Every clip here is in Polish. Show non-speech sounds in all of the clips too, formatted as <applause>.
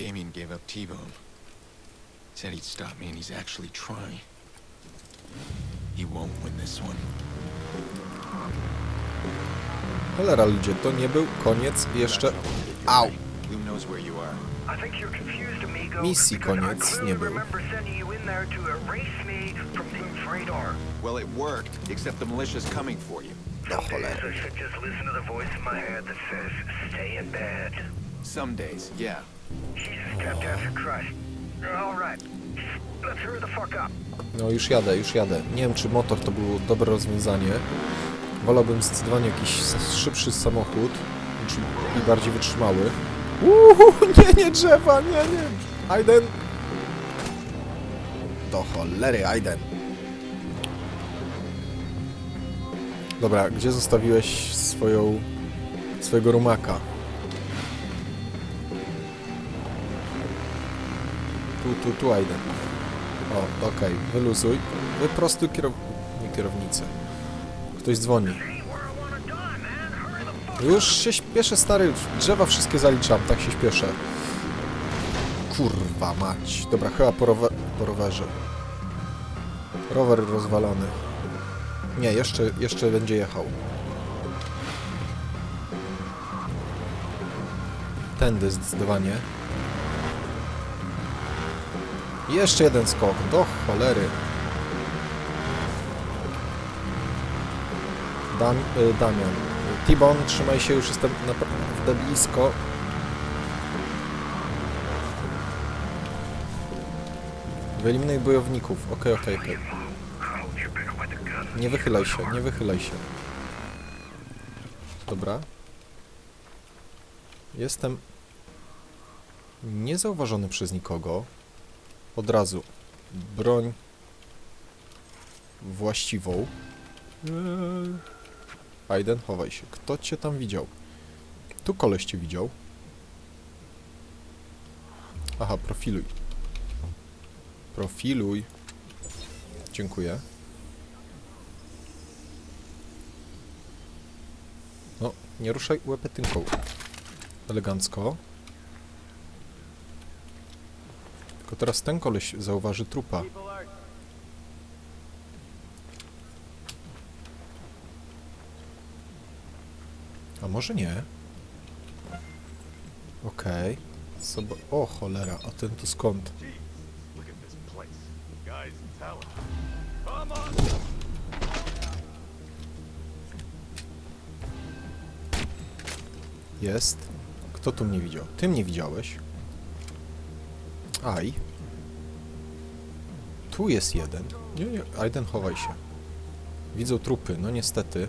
Damien gave up T-Bone. Said he'd stop me and he's actually trying. He won't win this one. Cholera ludzie, to nie był koniec jeszcze... Au! Bloom knows where you are. I think you're confused, amigo. Misji because I koniec clearly nie był. remember sending you in there to erase me from Team Freydar. Well, it worked, except the militia's coming for you. Do Some days cholery. I should just listen to the voice in my head that says, stay in bed. Some days, yeah. No już jadę, już jadę. Nie wiem, czy motor to było dobre rozwiązanie. Wolałbym zdecydowanie jakiś szybszy samochód czy i bardziej wytrzymały. Uhu, nie, nie drzewa, nie, nie. Aiden. Do cholery, Aiden. Dobra, gdzie zostawiłeś swoją... swojego rumaka? Tu, tu, tu, Aiden. O, okej, wyluzuj. Wyprostuj kierow... nie kierownicę. Ktoś dzwoni. Już się śpieszę, stary. Drzewa wszystkie zaliczam, tak się śpieszę. Kurwa mać. Dobra, chyba po, rowe... po rowerze. Rower rozwalony. Nie, jeszcze, jeszcze będzie jechał. Tędy zdecydowanie. Jeszcze jeden skok. Do cholery. Dam, y, Damian. Tibon, trzymaj się, już jestem naprawdę blisko. Wyeliminuj bojowników. Okej, okej, okej. The gun. Nie wychylaj się, nie wychylaj się. Dobra. Jestem niezauważony przez nikogo. Od razu broń właściwą. Aiden, chowaj się. Kto cię tam widział? Tu koleś cię widział. Aha, profiluj. Profiluj. Dziękuję. No, nie ruszaj łepetynką. Elegancko. Tylko teraz ten koleś zauważy trupa. A może nie? Okej. Zob- o cholera, a ten tu skąd? Jest. Kto tu mnie widział? Ty mnie widziałeś. Aj. Tu jest jeden. Nie, nie. Aiden, chowaj się. Widzą trupy, no niestety.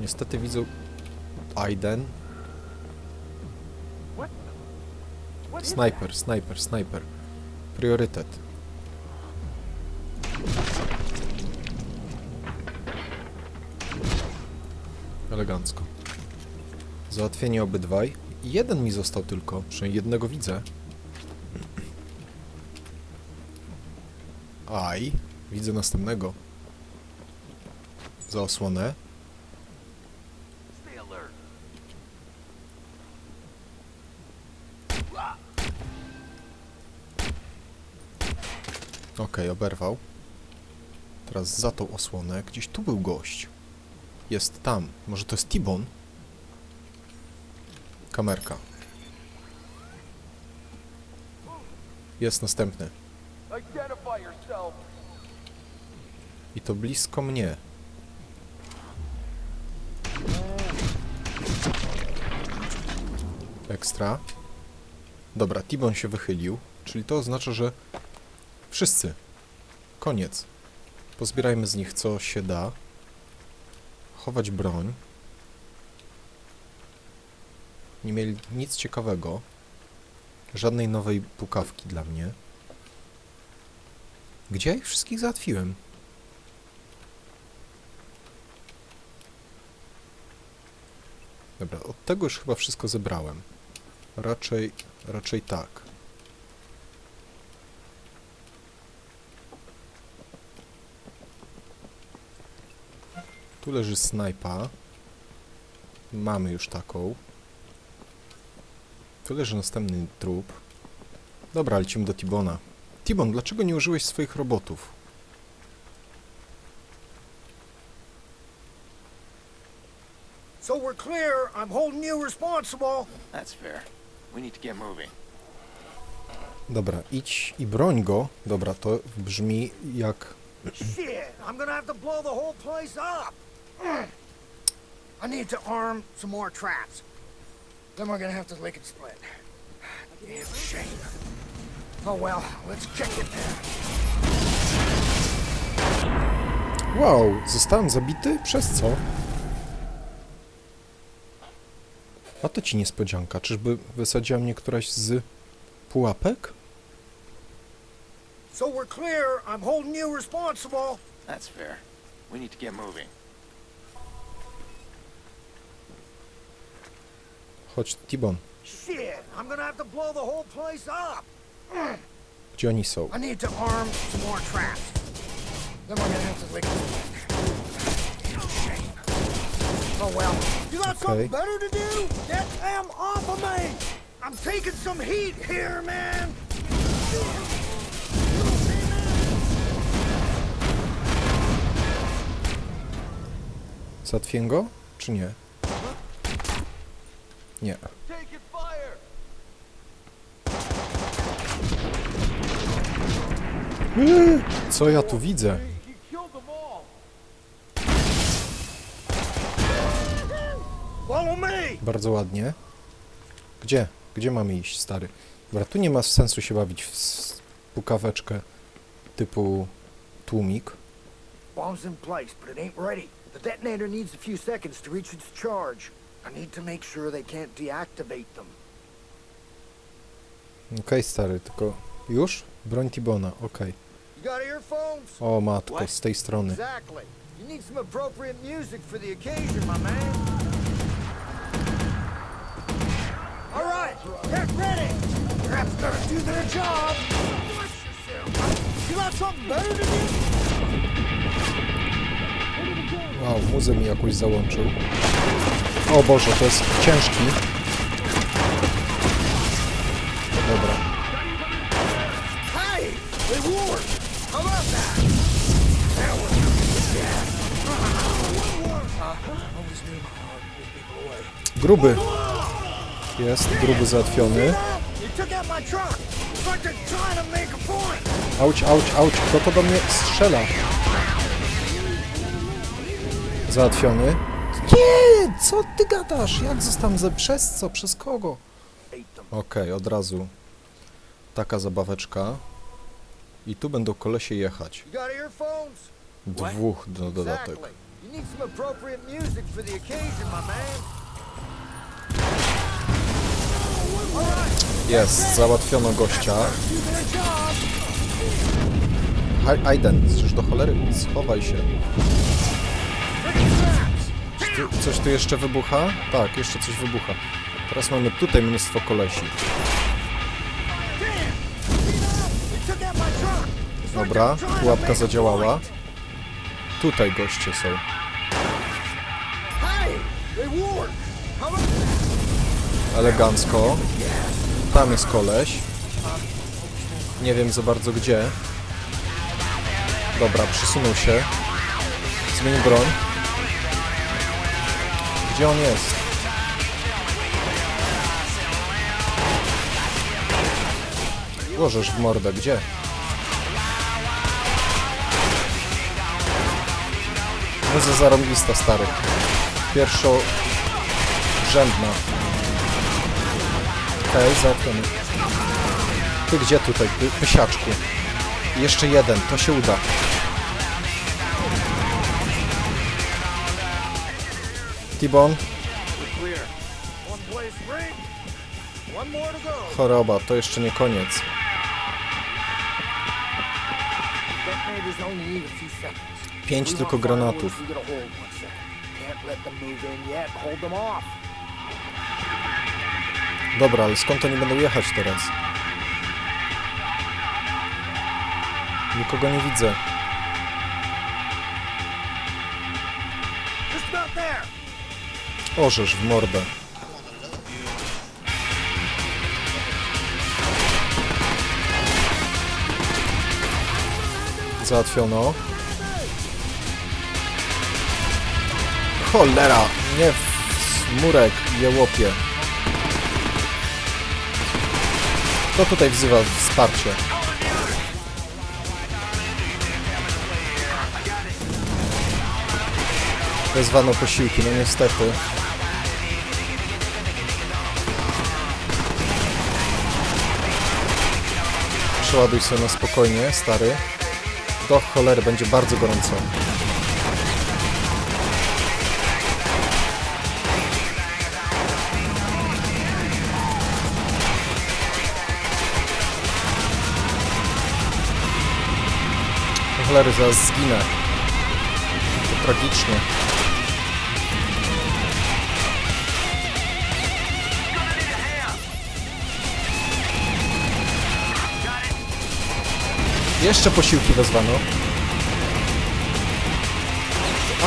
Niestety widzą... Aiden. Snajper, snajper, snajper. Priorytet. Elegancko. Załatwienie obydwaj. Jeden mi został tylko, przynajmniej jednego widzę. Aj, widzę następnego. Za osłonę. Okej, oberwał. Teraz za tą osłonę. Gdzieś tu był gość. Jest tam. Może to jest Tibon? Kamerka. Jest następny. I to blisko mnie. Ekstra. Dobra, Tibon się wychylił, czyli to oznacza, że wszyscy. Koniec. Pozbierajmy z nich co się da. Chować broń. Nie mieli nic ciekawego. Żadnej nowej pukawki dla mnie. Gdzie ja ich wszystkich załatwiłem? Dobra, od tego już chyba wszystko zebrałem. Raczej, raczej tak. Tu leży snajpa. Mamy już taką. Tu leży następny trup. Dobra, lecimy do Tibona. Tibon, dlaczego nie użyłeś swoich robotów? So we're clear. I'm holding you responsible. That's fair. We need to get moving. Dobra, idź i broń go. Dobra, to brzmi jak... Shit, I'm gonna have to blow the whole place up. I need to arm some more traps. Then we're gonna have to lick and split. Damn shame. Oh well, let's kick it. Wow, zostałem zabity? Przez co? A to ci niespodzianka. Czyżby wysadziła mnie któraś z pułapek? So we're clear. I'm holding you responsible. That's fair. We need to get moving. Chodź, Tibon. Shit, I'm gonna have to blow the whole place up. Gdzie oni są? I need to arm some more traps. Then we're gonna have to lick. Shame. Oh well. You got something better to do? Get them off of me! I'm taking some heat here, man! Zatwię go? Czy nie? Nie. Co ja tu widzę? Bardzo ładnie. Gdzie? Gdzie mamy iść, stary? Dobra, tu nie ma sensu się bawić w pukaweczkę typu tłumik. Bomb's in place, but it ain't ready. The detonator needs a few seconds to reach its charge. I need to make sure they can't deactivate them. Okej, stary, tylko... Już? Broń Tibona, okej. You got earphones? O matko, z tej strony. Exactly. You need some appropriate music for the occasion, my man. All right, get ready. Perhaps gonna do their job. Watch yourself. You got something better to do? Wow, muzę mi jakoś załączył. O Boże, to jest ciężki. Gruby. Jest, gruby załatwiony. Auć, auć, auć. Kto to do mnie strzela? Załatwiony. Nie! Co ty gadasz? Jak zostałem ze... Przez co? Przez kogo? Okej, od razu. Taka zabaweczka. I tu będą kolesie jechać. Dwóch do dodatek. Jest, załatwiono gościa. Aiden, już do cholery, schowaj się. Coś tu jeszcze wybucha? Tak, jeszcze coś wybucha. Teraz mamy tutaj mnóstwo kolesi. Dobra, pułapka zadziałała. Tutaj goście są. Elegancko. Tam jest koleś. Nie wiem za bardzo gdzie. Dobra, przysunął się. Zmień broń. Gdzie on jest? Łożesz w mordę, gdzie? Muza zarąbista, stary. Pierwszorzędna. Okej, załatwiony. Ty gdzie tutaj, pysiaczku? Jeszcze jeden, to się uda. Tibon, choroba, to jeszcze nie koniec. Pięć tylko granatów. Dobra, ale skąd oni będą jechać teraz? Nikogo nie widzę. Orzesz w mordę. Załatwiono. Cholera! Nie w murek, jełopie. Kto tutaj wzywa wsparcie? Wezwano posiłki, no niestety. Przeładuj sobie na spokojnie, stary. Do cholery, będzie bardzo gorąco. Cholery, zaraz zginę. To tragicznie. Jeszcze posiłki wezwano.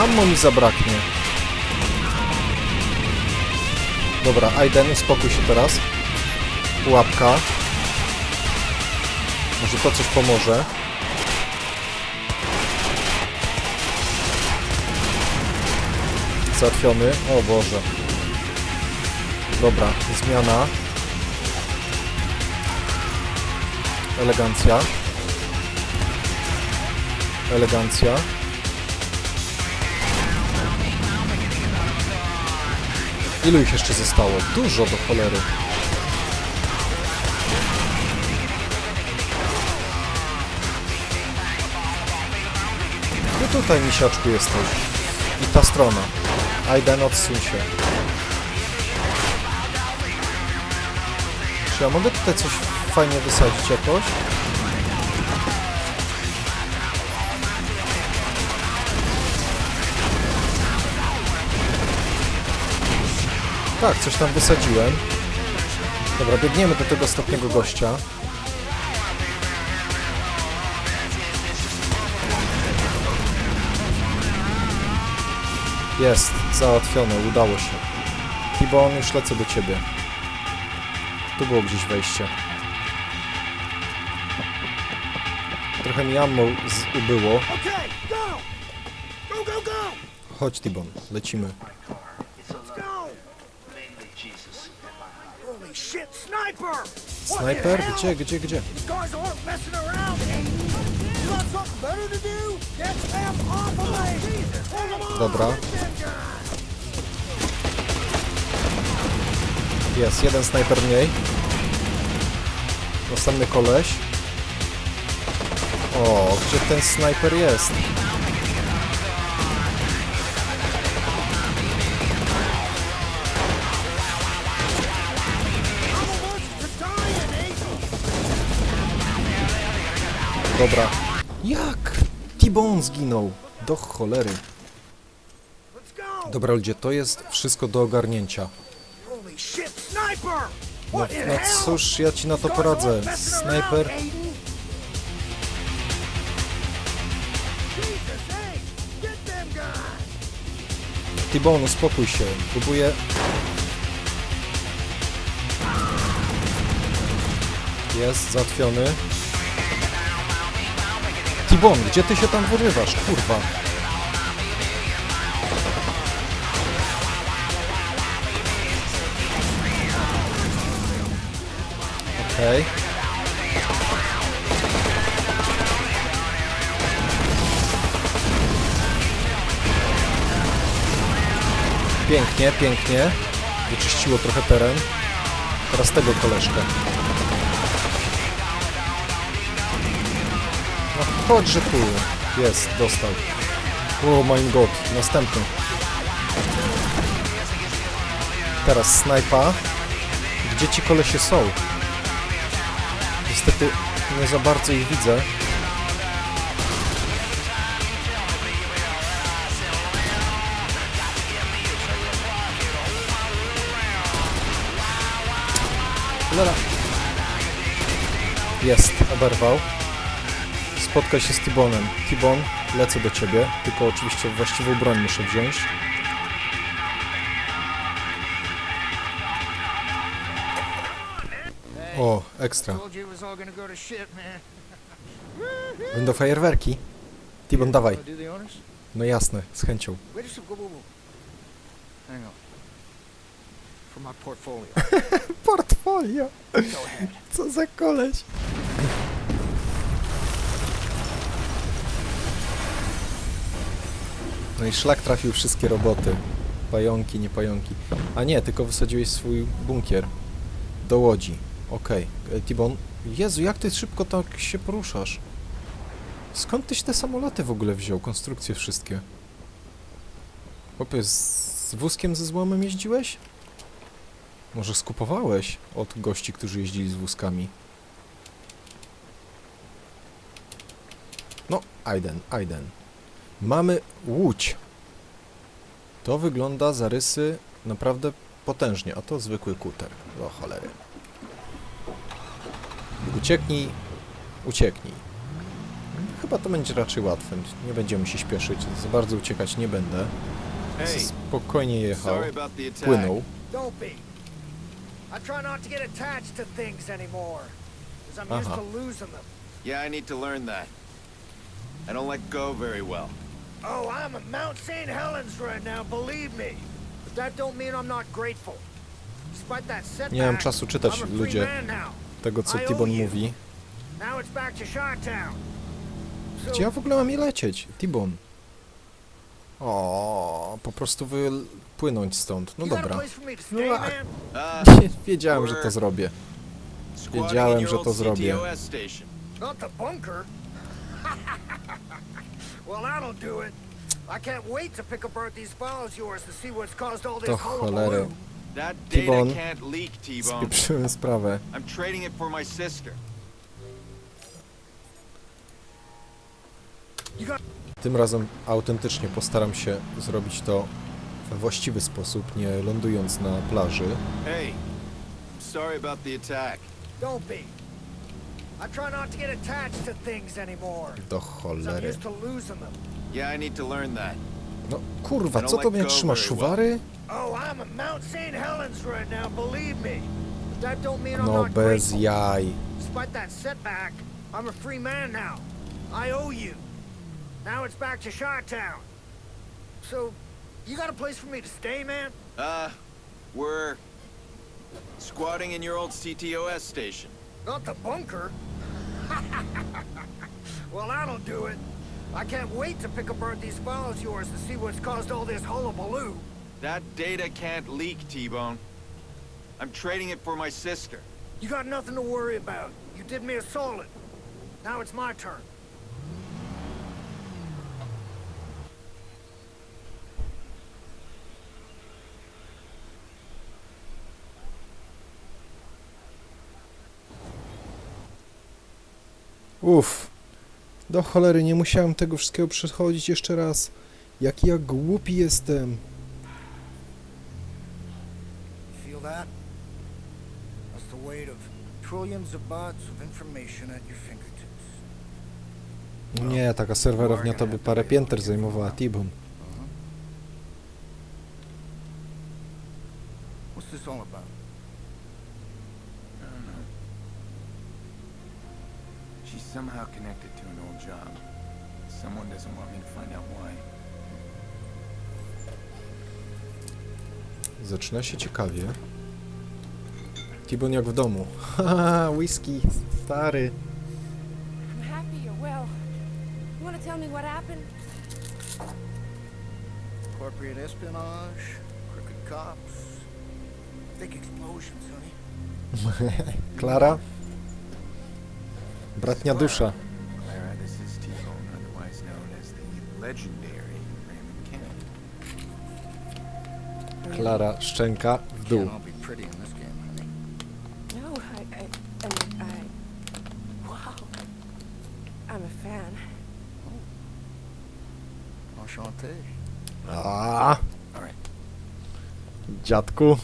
Ammo mi zabraknie. Dobra, Aiden, uspokój się teraz. Pułapka. Może to coś pomoże. Załatwiony. O Boże. Dobra, zmiana. Elegancja. Elegancja. Ilu ich jeszcze zostało? Dużo do cholery. Ty tutaj, misiaczku, jesteś. I ta strona. Aiden, odsuń się. Czy ja mogę tutaj coś fajnie wysadzić jakoś? Tak, coś tam wysadziłem. Dobra, biegniemy do tego ostatniego gościa. Jest, załatwione, udało się. Tibon, już lecę do ciebie. Tu było gdzieś wejście. Trochę mi ammo ubyło. Chodź, Tibon, lecimy. Sniper! Snajper? Gdzie, gdzie, gdzie? Dobra. Jest, jeden snajper mniej. Następny koleś. O, gdzie ten snajper jest? Dobra. Jak? T-Bone zginął. Do cholery. Dobra, ludzie, to jest wszystko do ogarnięcia. No, no cóż, ja ci na to poradzę. Snajper. T-Bone, uspokój się. Próbuję... Jest, załatwiony. T-Bone, gdzie ty się tam wyrywasz? Kurwa. Okej. Pięknie, pięknie. Wyczyściło trochę teren. Teraz tego koleżkę. Chodźże tu. Jest, dostał. Oh my god, następny. Teraz snajpa. Gdzie ci kolesie są? Niestety nie za bardzo ich widzę. Cholera. Jest, oberwał. Spotkaj się z Tibonem. Tibon, lecę do ciebie, tylko oczywiście właściwą broń muszę wziąć. O, ekstra. Będą fajerwerki. Tibon, dawaj. No jasne, z chęcią. <laughs> Portfolio. Co za koleś? No i szlak trafił wszystkie roboty. Pająki, nie pająki. A nie, tylko wysadziłeś swój bunkier. Do łodzi. Okej. Okay. Tibon, Jezu, jak ty szybko tak się poruszasz? Skąd tyś te samoloty w ogóle wziął? Konstrukcje wszystkie. Chłopie, z, z wózkiem ze złomem jeździłeś? Może skupowałeś od gości, którzy jeździli z wózkami? No, Aiden, Aiden. Mamy łódź. To wygląda zarysy naprawdę potężnie, a to zwykły kuter. O cholery. Ucieknij, ucieknij. Chyba to będzie raczej łatwe. Nie będziemy się śpieszyć. Za bardzo uciekać nie będę. Spokojnie jechał. Płynął. Them. Yeah, I need to learn that. I don't let go very well. Oh, I'm at Mount St. Helens right now, believe me. But that don't mean I'm not grateful. Despite that setback, Nie mam czasu czytać, I'm a free ludzie, man now. tego co Tibon mówi. Now it's back to Gdzie ja w ogóle mam je lecieć? Tibon. O, po prostu wypłynąć stąd. No dobra. No a- man? Uh, <laughs> Wiedziałem, że to zrobię. Wiedziałem, że to zrobię. Not the bunker. Well, that'll do it. I can't wait to pick apart these files yours to see what's caused all To this cholery. hullabaloo. That data can't leak, T-Bone. Spieprzyłem sprawę. I'm trading it for my sister. Tym razem autentycznie postaram się zrobić to we właściwy sposób, nie lądując na plaży. Hey, I'm sorry about the attack. Don't be. I try not to get attached to things anymore. Do 'cause I'm cholery. used to losing them. Yeah, I need to learn that. No kurwa, co to mnie trzyma? Szuwary? Oh, I'm at Mount St. Helens right now, believe me. But that don't mean I'm No not bez grateful. jaj. Despite that setback, I'm a free man now. I owe you. Now it's back to Shot-Town. So, you got a place for me to stay, man? Uh, we're squatting in your old CTOS station. Not the bunker. <laughs> well, that'll do it. I can't wait to pick apart these files of yours to see what's caused all this hullabaloo. That data can't leak, T-Bone. I'm trading it for my sister. You got nothing to worry about. You did me a solid. Now it's my turn. Uff. Do cholery, nie musiałem tego wszystkiego przechodzić jeszcze raz. Jaki ja głupi jestem. Feel that? That's the weight of trillions of bytes of information at your fingertips. Nie, taka serwerownia to by parę pięter zajmowała Tibon. What's this all about? I don't know. She's somehow connected to an old job. Someone doesn't want me to find out why. Zaczyna się ciekawie. Tibon jak w domu. Haha, <laughs> whisky, stary. I'm happy you're well. You want to tell me what happened? Corporate espionage, crooked cops, fake explosions, honey. <laughs> Klara? Bratnia dusza. Clara, this is T-Bone, otherwise known as the legendary Raymond Kennedy. Klara, szczęka w dół. Can't all be pretty in this game, honey. No, I, I, I, mean, I, wow. I'm a fan. Enchanté. A, All right, dziadku.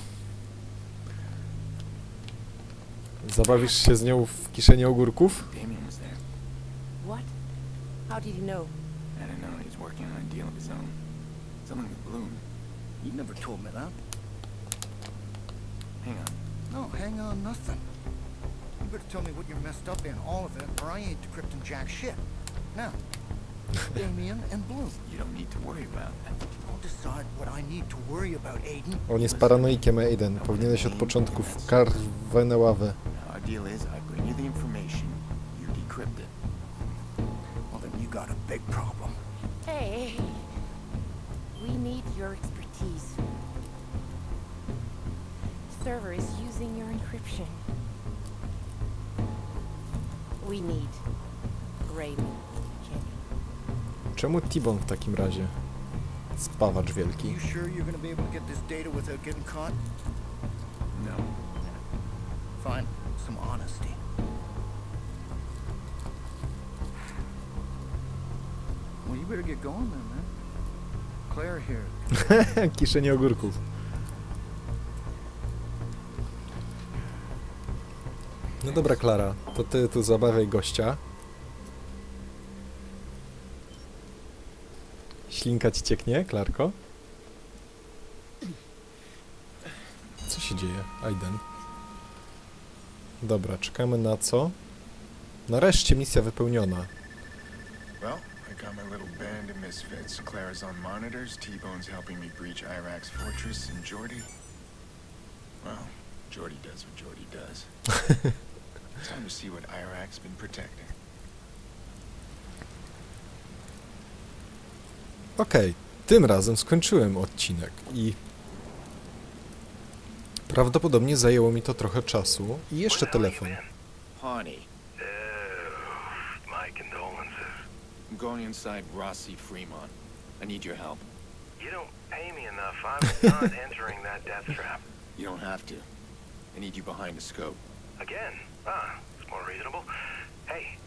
Zabawisz się z nią w kieszeni ogórków? Damien was there. What? How did you know? I don't know, he's working on a deal of his own. Something with Bloom. You never told me that. Hang on. No, hang on nothing. You better Tell me what you're messed up in, all of it, or I ain't decrypting jack shit. Now, <laughs> Damien and Bloom, You don't need to worry about that. I'll decide what I need to worry about, Aiden. On jest paranoikiem, Aiden. Powinieneś od początku w karwę na ławę. Deal is I bring you the information, you decrypt it. Well, then you got a big problem. Hey, we need your expertise. Server is using your encryption. We need Raymond Kenny. Czemu T-Bone w takim razie? Spawacz wielki. You sure you're gonna be able to get this data without getting caught? No. Fine. Some honesty. Well, you better get going then, man. Claire here. <laughs> Kiszenie ogórków. No dobra, Klara, to ty tu zabawiaj gościa. Ślinka ci cieknie, Klarko? Co się dzieje, Aiden? Dobra, czekamy na co? Nareszcie misja wypełniona. Well, I got my little band of misfits. Claire's on monitors, T-Bone's helping me breach Iraq's fortress, and Jordy... Well, Jordy does what Jordy does. <laughs> Time to see what Iraq's been protecting. Okej, tym razem skończyłem odcinek i prawdopodobnie zajęło mi to trochę czasu i jeszcze telefon. Pawnee, My condolences. I'm going inside Rossi Fremont. I need your help. You don't pay me enough. I'm not <laughs> entering that death trap. You don't have to. I need you behind the scope. Again? Ah, it's more reasonable. Hey,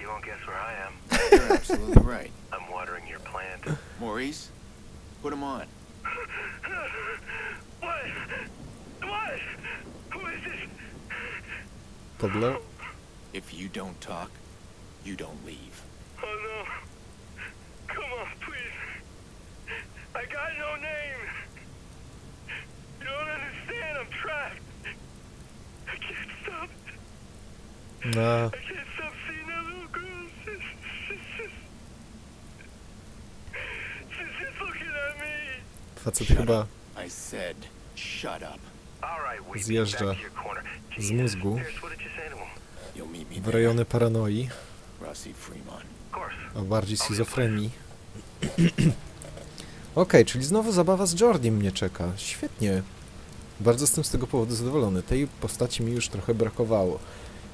you won't guess where I am. <laughs> You're absolutely right. I'm watering your plant. Maurice, put him on. <laughs> What? What? Who is this? Podle... If you don't talk, you don't leave. Oh no. Come on, please. I got no name. You don't understand. I'm trapped. I can't stop. Na... I can't stop seeing that little girl. She's, she's just. She's just looking at me. Facet Shut chyba up. I said, shut up. Zjeżdża z mózgu w rejony paranoi, a bardziej schizofrenii. <clears throat> Okej, czyli znowu zabawa z Jordiem mnie czeka. Świetnie. Bardzo jestem z tego powodu zadowolony. Tej postaci mi już trochę brakowało.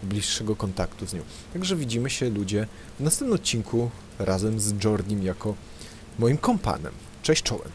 Bliższego kontaktu z nią. Także widzimy się, ludzie, w następnym odcinku razem z Jordim jako moim kompanem. Cześć czołem.